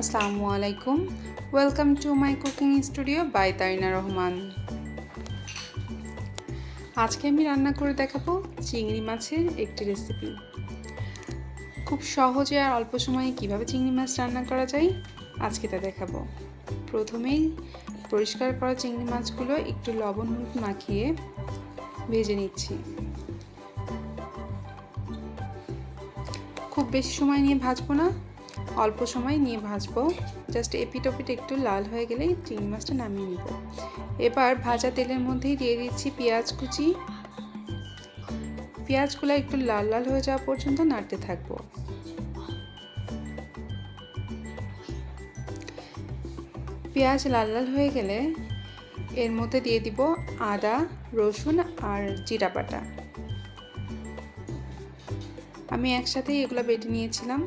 আসসালামু আলাইকুম। Welcome to my cooking studio by Tarina Rahman আজকে আমি রান্না করে দেখাবো চিংড়ি মাছের একটি রেসিপি খুব সহজে আর অল্প সময়ে কীভাবে চিংড়ি মাছ রান্না করা যায় আজকে তা দেখাবো। প্রথমেই পরিষ্কার করা চিংড়ি মাছগুলো একটু লবণ হলুদ মাখিয়ে ভেজে নিচ্ছি। খুব বেশি সময় নিয়ে ভাজবো না। অল্প সময় নিয়ে ভাজবো। জাস্ট এপিট ওপিট একটু লাল হয়ে গেলেই চিংড়ি মাছটা নামিয়ে নিব। এবার ভাজা তেলের মধ্যেই দিয়ে দিচ্ছি পেঁয়াজ কুচি। পেঁয়াজগুলো একটু লাল লাল হয়ে যাওয়া পর্যন্ত নাড়তে থাকব। পেঁয়াজ লাল লাল হয়ে গেলে এর মধ্যে দিয়ে দিব আদা, রসুন আর জিরা বাটা। আমি একসাথেই এগুলো বেটে নিয়েছিলাম।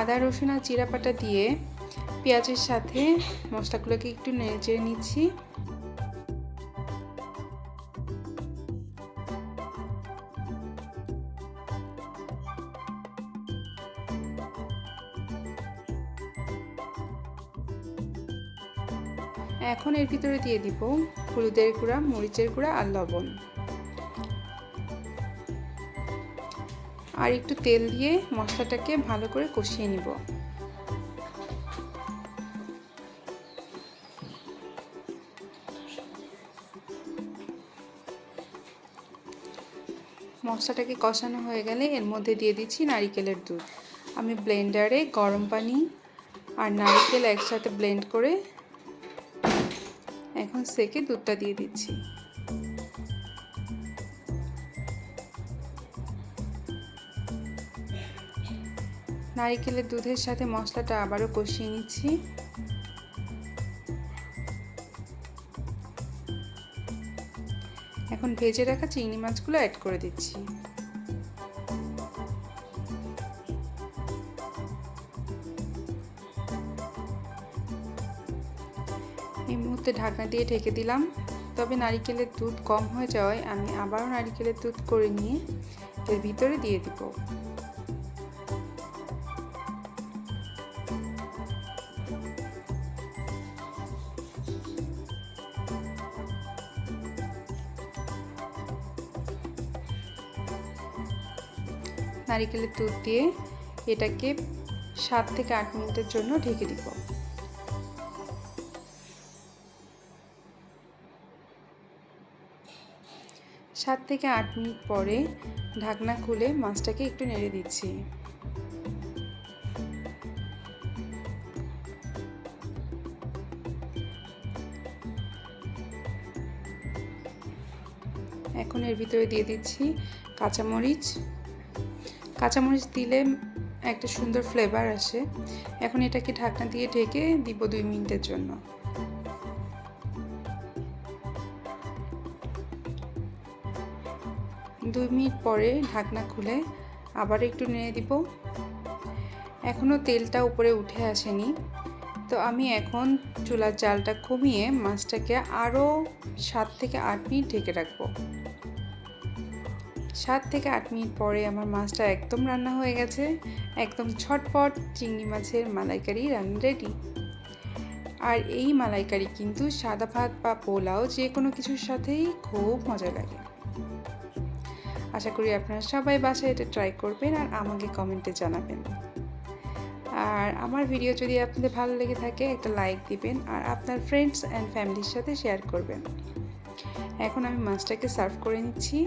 আদা, রসুন আর জিরা পাটা দিয়ে পেঁয়াজের সাথে মশলাগুলোকে একটু নেড়ে নিচ্ছি। এখন এর ভিতরে দিয়ে দিব হলুদের গুঁড়া, মরিচের গুঁড়া আর লবণ। আর একটু তেল দিয়ে মশলাটাকে ভালো করে কষিয়ে নিব। মশলাটাকে কষানো হয়ে গেলে এর মধ্যে দিয়ে দিচ্ছি নারিকেলের দুধ। আমি ব্লেন্ডারে গরম পানি আর নারিকেল একসাথে ব্লেন্ড করে এখন সেকে দুধটা দিয়ে দিচ্ছি। নারিকেলের দুধের সাথে মশলাটা আবারও কষিয়ে নিচ্ছি। এখন ভেজে রাখা চিংড়ি মাছগুলো অ্যাড করে দিচ্ছি। এই মুহূর্তে ঢাকনা দিয়ে ঢেকে দিলাম। তবে নারিকেলের দুধ কম হয়ে যাওয়ায় আমি আবারও নারিকেলের দুধ করে নিয়ে এর ভিতরে দিয়ে দিব। নারিকেলের দুধ দিয়ে এটাকে সাত থেকে আট মিনিটের জন্য ঢেকে দিব। সাত থেকে আট মিনিট পরে ঢাকনা খুলে মাছটাকে একটু নেড়ে দিচ্ছি। এখন এর ভিতরে দিয়ে দিচ্ছি কাঁচামরিচ কাঁচামরিচ দিলে একটা সুন্দর ফ্লেভার আসে। এখন এটাকে ঢাকনা দিয়ে ঢেকে দিব দুই মিনিটের জন্য। দুই মিনিট পরে ঢাকনা খুলে আবার একটু নেড়ে দিব। এখনও তেলটা উপরে উঠে আসেনি। তো আমি এখন চুলার জালটা কমিয়ে মাছটাকে আরও সাত থেকে আট মিনিট ঢেকে রাখব। সাত থেকে আট মিনিট পরে আমার মাছটা একদম রান্না হয়ে গেছে। একদম ছটপট চিংড়ি মাছের মালাইকারি রান্না রেডি আর এই মালাইকারি কিন্তু সাদা ভাত বা পোলাও যে কোনো কিছুর সাথেই খুব মজা লাগে। আশা করি আপনারা সবাই বাসায় এটা ট্রাই করবেন আর আমাকে কমেন্টে জানাবেন। আর আমার ভিডিও যদি আপনাদের ভালো লেগে থাকে একটা লাইক দিবেন আর আপনার ফ্রেন্ডস অ্যান্ড ফ্যামিলির সাথে শেয়ার করবেন। এখন আমি মাছটাকে সার্ভ করে নিচ্ছি।